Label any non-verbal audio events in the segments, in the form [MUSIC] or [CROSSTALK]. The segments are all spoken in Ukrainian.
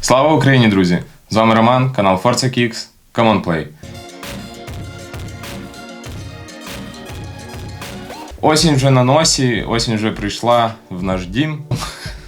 Слава Україні, друзі! З вами Роман, канал Forza Kicks. Come on play. Осінь вже на носі, осінь вже прийшла в наш дім.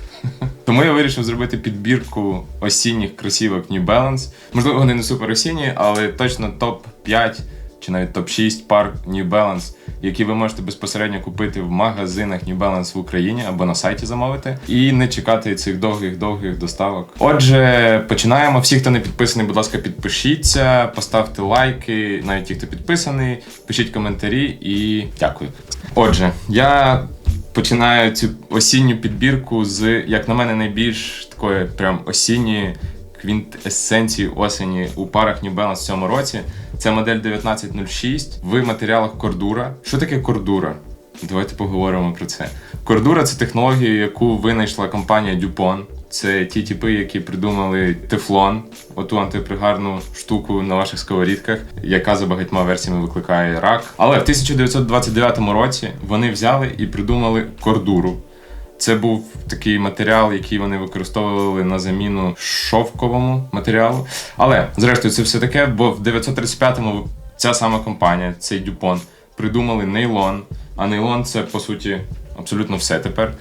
[LAUGHS] Тому я вирішив зробити підбірку осінніх кросівок New Balance. Можливо, вони не супер осінні, але точно топ-5 чи навіть топ-6 пар New Balance, які ви можете безпосередньо купити в магазинах New Balance в Україні або на сайті замовити, і не чекати цих довгих-довгих доставок. Отже, починаємо. Всі, хто не підписаний, будь ласка, підпишіться, поставте лайки, навіть ті, хто підписаний, пишіть коментарі і дякую. Отже, я починаю цю осінню підбірку з, як на мене, найбільш такої прям осінньої квінтесенції осені у парах New Balance в цьому році. Це модель 1906 в матеріалах кордура. Що таке кордура? Давайте поговоримо про це. Кордура це технологія, яку винайшла компанія Dupont. Це ті типи, які придумали тефлон, оту антипригарну штуку на ваших сковорідках, яка за багатьма версіями викликає рак. Але в 1929 році вони взяли і придумали кордуру. Це був такий матеріал, який вони використовували на заміну шовковому матеріалу. Але, зрештою, це все таке, бо в 935-му ця сама компанія, цей Дюпон, придумали нейлон. А нейлон це по суті абсолютно все тепер.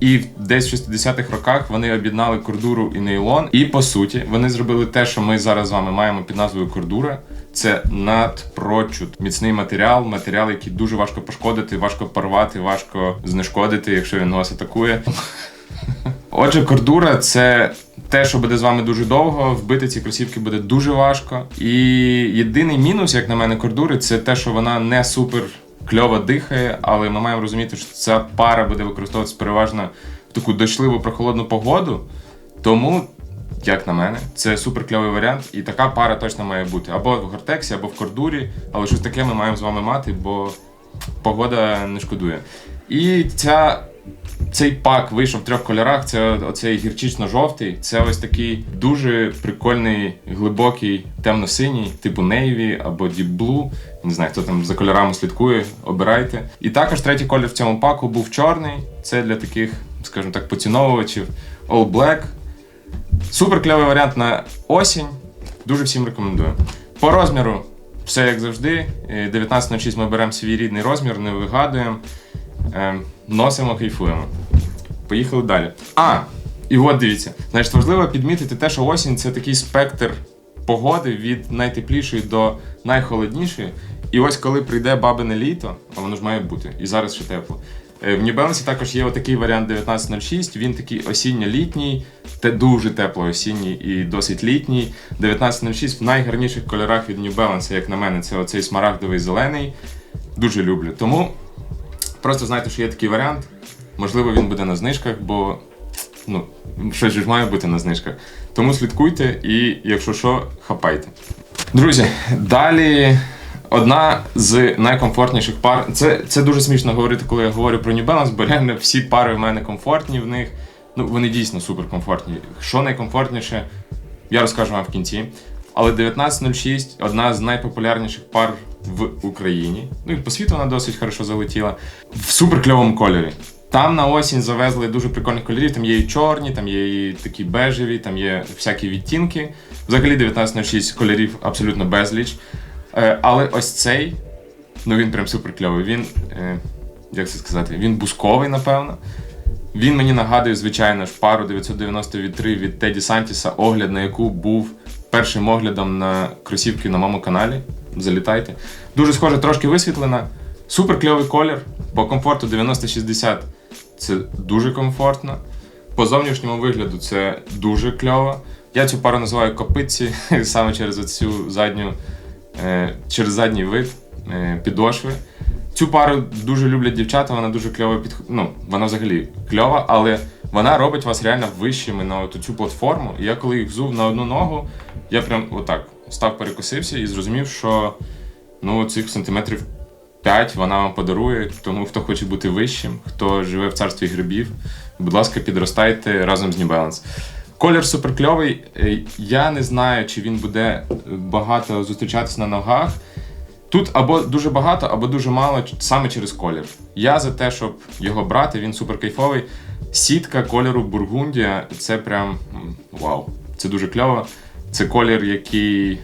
І десь в 60-х роках вони об'єднали кордуру і нейлон. І по суті, вони зробили те, що ми зараз з вами маємо під назвою кордура. Це надпрочуд, міцний матеріал, матеріал, який дуже важко пошкодити, важко порвати, важко знешкодити, якщо він вас атакує. [LAUGHS] Отже, кордура це те, що буде з вами дуже довго. Вбити ці кросівки буде дуже важко. І єдиний мінус, як на мене, кордури, це те, що вона не супер кльово дихає, але ми маємо розуміти, що ця пара буде використовуватися переважно в таку дощливу прохолодну погоду. Тому, як на мене, це супер кльовий варіант, і така пара точно має бути або в гортексі, або в кордурі, але щось таке ми маємо з вами мати, бо погода не шкодує. І ця. Цей пак вийшов в трьох кольорах. Це оцей гірчично-жовтий. Це ось такий дуже прикольний, глибокий, темно-синій, типу Navy або Deep Blue. Не знаю, хто там за кольорами слідкує, обирайте. І також третій колір в цьому паку був чорний. Це для таких, скажімо так, поціновувачів. All Black. Супер кльовий варіант на осінь. Дуже всім рекомендую. По розміру, все як завжди. 19.06 ми беремо свій рідний розмір, не вигадуємо. Ем, носимо, кайфуємо. Поїхали далі. А, і от дивіться. Значить, важливо підмітити те, що осінь це такий спектр погоди від найтеплішої до найхолоднішої. І ось коли прийде бабине літо, а воно ж має бути, і зараз ще тепло. Е, В New Balance також є отакий варіант 1906, він такий осінньо-літній, те дуже тепло осінній і досить літній. 1906 в найгарніших кольорах від New Balance, як на мене, це оцей смарагдовий зелений. Дуже люблю. Тому Просто знайте, що є такий варіант. Можливо, він буде на знижках, бо ну, щось ж має бути на знижках. Тому слідкуйте і, якщо що, хапайте. Друзі, далі одна з найкомфортніших пар. Це це дуже смішно говорити, коли я говорю про New Balance, бо реально всі пари в мене комфортні в них. Ну, вони дійсно суперкомфортні. Що найкомфортніше, я розкажу вам в кінці. Але 1906 одна з найпопулярніших пар в Україні. Ну і по світу вона досить хорошо залетіла. В суперкльовому кольорі. Там на осінь завезли дуже прикольних кольорів. Там є і чорні, там є і такі бежеві, там є всякі відтінки. Взагалі 1906 кольорів абсолютно безліч. Е, але ось цей, ну він прям суперкльовий. Він, е, як це сказати, він бусковий, напевно. Він мені нагадує, звичайно ж, пару 990 від 3 від Теді Сантіса, огляд на яку був першим оглядом на кросівки на моєму каналі. Залітайте. Дуже схоже, трошки висвітлена. Супер кльовий колір. По комфорту 90-60 це дуже комфортно. По зовнішньому вигляду це дуже кльово. Я цю пару називаю копитці [LAUGHS] саме через цю задню, через задній вид е, підошви. Цю пару дуже люблять дівчата, вона дуже кльово під... Ну, вона взагалі кльова, але вона робить вас реально вищими на цю платформу. І я коли їх взув на одну ногу, я прям отак став перекосився і зрозумів, що ну, цих сантиметрів 5 вона вам подарує. Тому хто хоче бути вищим, хто живе в царстві грибів, будь ласка, підростайте разом з New Balance. Колір суперкльовий. Е, я не знаю, чи він буде багато зустрічатися на ногах. Тут або дуже багато, або дуже мало саме через колір. Я за те, щоб його брати, він супер кайфовий. Сітка кольору Бургундія це прям вау. Це дуже кльово. Це колір, який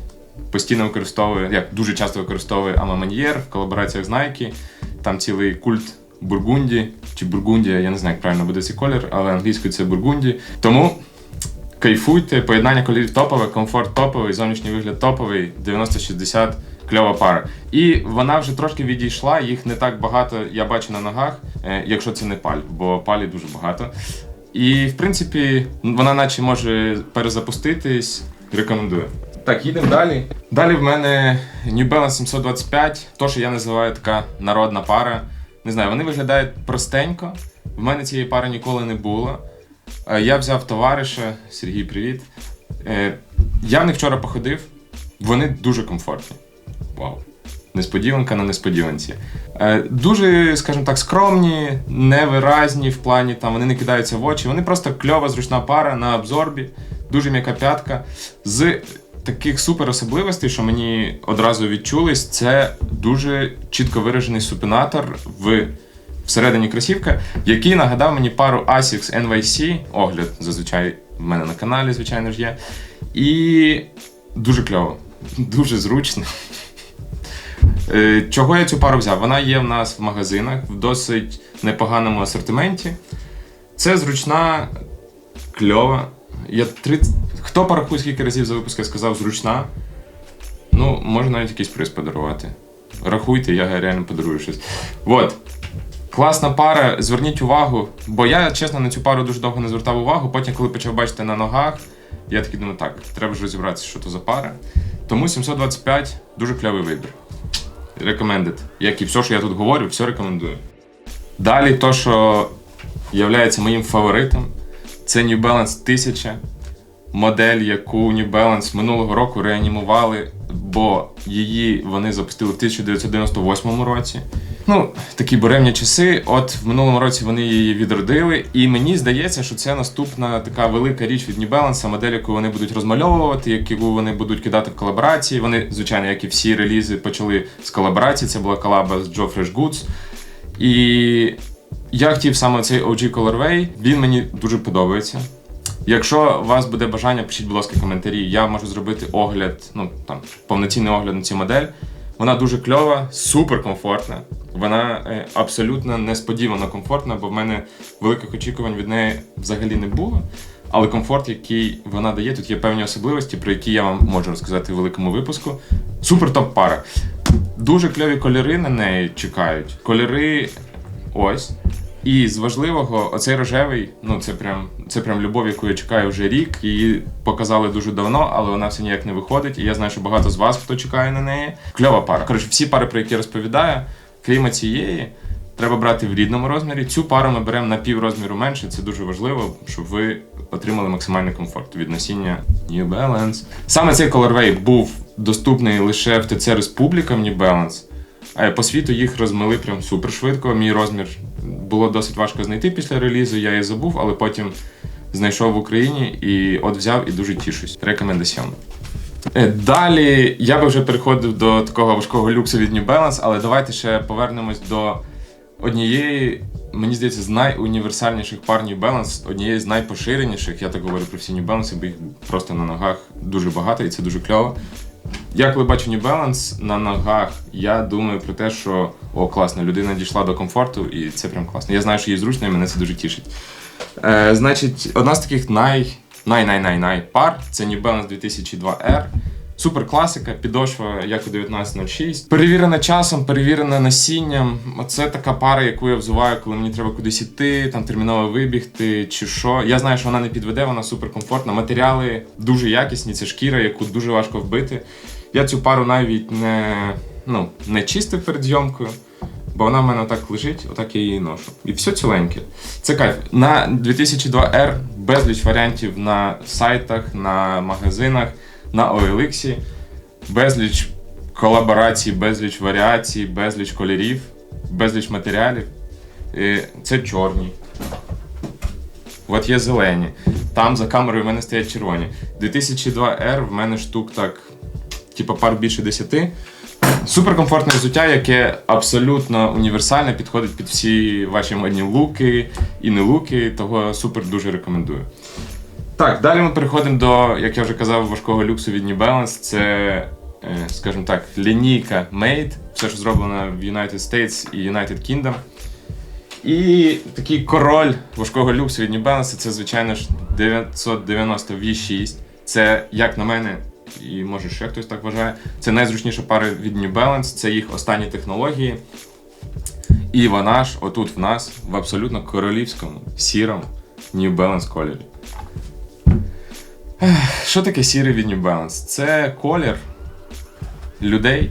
постійно використовує, як дуже часто використовує Амаманьєр в колабораціях з Nike. Там цілий культ Бургунді чи Бургундія, я не знаю, як правильно буде цей колір, але англійською це Бургунді. Тому кайфуйте, поєднання кольорів топове, комфорт топовий, зовнішній вигляд топовий, 90-60, кльова пара. І вона вже трошки відійшла, їх не так багато я бачу на ногах, е, якщо це не паль, бо палі дуже багато. І в принципі, вона наче може перезапуститись. Рекомендую. Так, їдемо далі. Далі в мене New Balance 725, то, що я називаю така народна пара. Не знаю, вони виглядають простенько. В мене цієї пари ніколи не було. Е, Я взяв товариша, Сергій, привіт. Е, Я в них вчора походив, вони дуже комфортні. Вау. Несподіванка на несподіванці. Е, Дуже, скажімо так, скромні, невиразні в плані, там вони не кидаються в очі. Вони просто кльова, зручна пара на абсорбі, дуже м'яка п'ятка. З таких супер особливостей, що мені одразу відчулись, це дуже чітко виражений супінатор в всередині кросівка, який нагадав мені пару Asics NYC, огляд зазвичай в мене на каналі, звичайно ж є. І дуже кльово, [LAUGHS] дуже зручно. Е, Чого я цю пару взяв? Вона є в нас в магазинах в досить непоганому асортименті. Це зручна, кльова. Я 30... Хто порахує, скільки разів за випуск я сказав зручна? Ну, можна навіть якийсь приз подарувати. Рахуйте, я реально подарую щось. От. Класна пара, зверніть увагу, бо я, чесно, на цю пару дуже довго не звертав увагу. Потім, коли почав бачити на ногах, я такий думаю, так, треба ж розібратися, що то за пара. Тому 725 дуже кльовий вибір. Recommended. Як і все, що я тут говорю, все рекомендую. Далі, то, що є моїм фаворитом, це New Balance 1000. Модель, яку New Balance минулого року реанімували, бо її вони запустили в 1998 році. Ну, такі буремні часи. От в минулому році вони її відродили, і мені здається, що це наступна така велика річ від New Balance, модель, яку вони будуть розмальовувати, яку вони будуть кидати в колаборації. Вони, звичайно, як і всі релізи, почали з колаборації. Це була колаба з Joe Goods. І я хотів саме цей OG Colorway, він мені дуже подобається. Якщо у вас буде бажання, пишіть, будь ласка, коментарі. Я можу зробити огляд, ну там повноцінний огляд на цю модель. Вона дуже кльова, супер комфортна. Вона е, абсолютно несподівано комфортна, бо в мене великих очікувань від неї взагалі не було. Але комфорт, який вона дає, тут є певні особливості, про які я вам можу розказати в великому випуску. Супер топ пара. Дуже кльові кольори на неї чекають. Кольори ось. І з важливого, оцей рожевий, ну це прям це прям любов, яку я чекаю вже рік. Її показали дуже давно, але вона все ніяк не виходить. І я знаю, що багато з вас хто чекає на неї. Кльова пара. Коротше, всі пари, про які розповідаю, крім цієї, треба брати в рідному розмірі. Цю пару ми беремо на пів розміру менше. Це дуже важливо, щоб ви отримали максимальний комфорт від носіння New Balance. Саме цей colorway був доступний лише в ТЦ Республіка New Balance. А по світу їх розмили прям супер швидко. Мій розмір було досить важко знайти після релізу, я її забув, але потім знайшов в Україні і от взяв і дуже тішусь. Рекомендаціон. Е, Далі я би вже переходив до такого важкого люксу від New Balance, але давайте ще повернемось до однієї, мені здається, з найуніверсальніших пар New Balance, однієї з найпоширеніших. Я так говорю про всі New Balance, бо їх просто на ногах дуже багато і це дуже кльово. Я коли бачу New на ногах, я думаю про те, що о, класно, людина дійшла до комфорту, і це прям класно. Я знаю, що їй зручно, і мене це дуже тішить. Е, значить, одна з таких най, най, най, най, най пар це New Balance 2002 R. Супер класика, підошва як у 1906. Перевірена часом, перевірена насінням. Оце така пара, яку я взуваю, коли мені треба кудись іти, там терміново вибігти чи що. Я знаю, що вона не підведе, вона супер комфортна. Матеріали дуже якісні, це шкіра, яку дуже важко вбити. Я цю пару навіть не, ну, не чистив перед зйомкою, бо вона в мене отак лежить, отак я її ношу. І все ціленьке. Це кайф. На 2002R безліч варіантів на сайтах, на магазинах, на OLX, безліч колаборацій, безліч варіацій, безліч кольорів, безліч матеріалів. Це чорні. От є зелені. Там за камерою в мене стоять червоні. 2002R в мене штук так, типу пар більше 10. Суперкомфортне взуття, яке абсолютно універсальне, підходить під всі ваші модні луки і не луки, того супер дуже рекомендую. Так, далі ми переходимо до, як я вже казав, важкого люксу від New Balance. Це, е, скажімо так, лінійка Made, все, що зроблено в United States і United Kingdom. І такий король важкого люксу від New Balance це, звичайно ж, 990 V6. Це, як на мене, і може ще хтось так вважає, це найзручніша пара від New Balance, це їх останні технології. І вона ж отут в нас в абсолютно королівському, сірому New Balance кольорі. Що таке сірий від New? Це колір людей,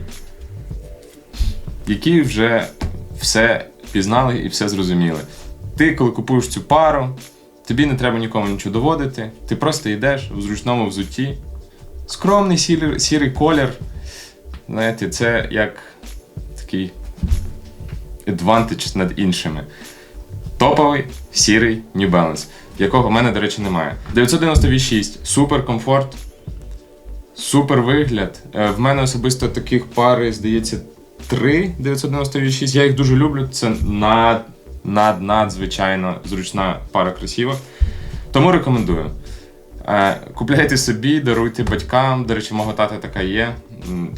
які вже все пізнали і все зрозуміли. Ти, коли купуєш цю пару, тобі не треба нікому нічого доводити, ти просто йдеш в зручному взутті. Скромний сірий, сірий колір. Знаєте, це як такий advantage над іншими. Топовий сірий New Balance, якого в мене, до речі, немає. 996 супер комфорт, супер вигляд. Е, В мене особисто таких пари, здається, 3 996. Я їх дуже люблю. Це над, над, надзвичайно зручна пара кросівок. Тому рекомендую. Е, Купляйте собі, даруйте батькам. До речі, мого тата така є.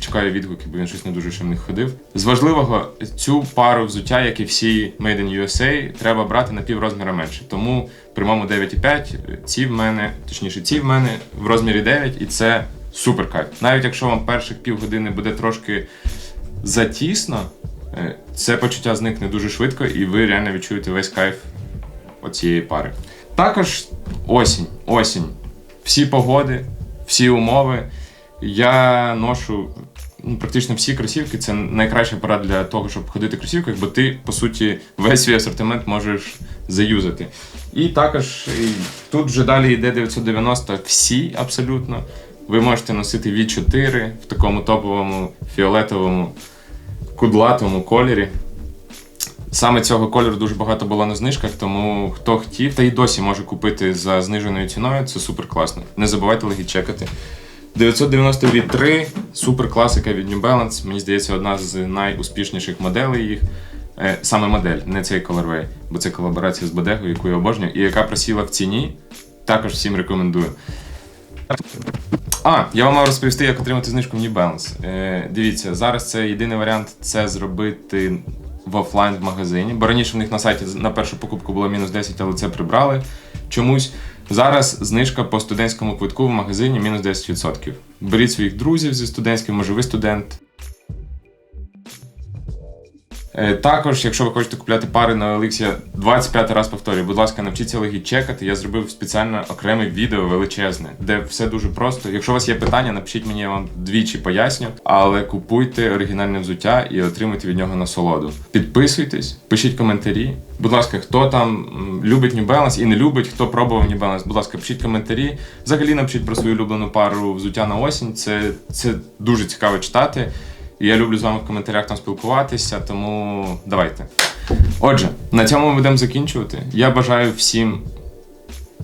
Чекаю відгуки, бо він щось не дуже ще в них ходив. З важливого, цю пару взуття, як і всі Made in USA, треба брати на піврозміра менше. Тому при моєму 9,5 ці в мене, точніше, ці в мене в розмірі 9, і це супер кайф. Навіть якщо вам перших півгодини буде трошки затісно, е, це почуття зникне дуже швидко, і ви реально відчуєте весь кайф оцієї пари. Також осінь. Осінь. Всі погоди, всі умови. Я ношу ну, практично всі кросівки. Це найкраща пора для того, щоб ходити в кросівках, бо ти, по суті, весь свій асортимент можеш заюзати. І також тут вже далі йде 990 всі абсолютно. Ви можете носити V4 в такому топовому фіолетовому кудлатому кольорі. Саме цього кольору дуже багато було на знижках, тому хто хотів, та й досі може купити за зниженою ціною. Це супер класно. Не забувайте легіть чекати. 990 від 3, супер класика від New Balance. Мені здається, одна з найуспішніших моделей їх. Е, Саме модель, не цей colorway, бо це колаборація з Bodego, яку я обожнюю, і яка просіла в ціні. Також всім рекомендую. А, я вам мав розповісти, як отримати знижку в New Balance. Е, дивіться, зараз це єдиний варіант це зробити в офлайн в магазині. Бо раніше в них на сайті на першу покупку було мінус 10, але це прибрали чомусь. Зараз знижка по студентському квитку в магазині мінус 10%. Беріть своїх друзів зі студентським, може ви студент. Е, Також, якщо ви хочете купляти пари на я 25 раз повторюю, будь ласка, навчіться легіть чекати. Я зробив спеціально окреме відео величезне, де все дуже просто. Якщо у вас є питання, напишіть мені, я вам двічі поясню. Але купуйте оригінальне взуття і отримуйте від нього насолоду. Підписуйтесь, пишіть коментарі. Будь ласка, хто там любить New Balance і не любить, хто пробував New Balance, будь ласка, пишіть коментарі. Взагалі напишіть про свою улюблену пару взуття на осінь. Це, це дуже цікаво читати. Я люблю з вами в коментарях там спілкуватися, тому давайте. Отже, на цьому ми будемо закінчувати. Я бажаю всім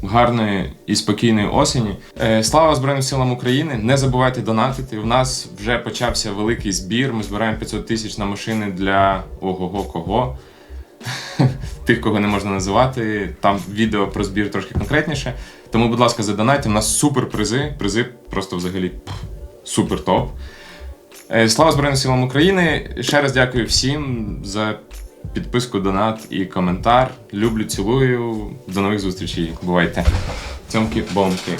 гарної і спокійної осені. Е, Слава Збройним силам України! Не забувайте донатити. У нас вже почався великий збір. Ми збираємо 500 тисяч на машини для ого-го кого. [LAUGHS] Тих, кого не можна називати. Там відео про збір трошки конкретніше. Тому, будь ласка, задонайте. У нас супер призи. Призи просто взагалі пф, супер топ. Е, Слава Збройним силам України! Ще раз дякую всім за підписку, донат і коментар. Люблю, цілую. До нових зустрічей. Бувайте. Цьомки, бомки.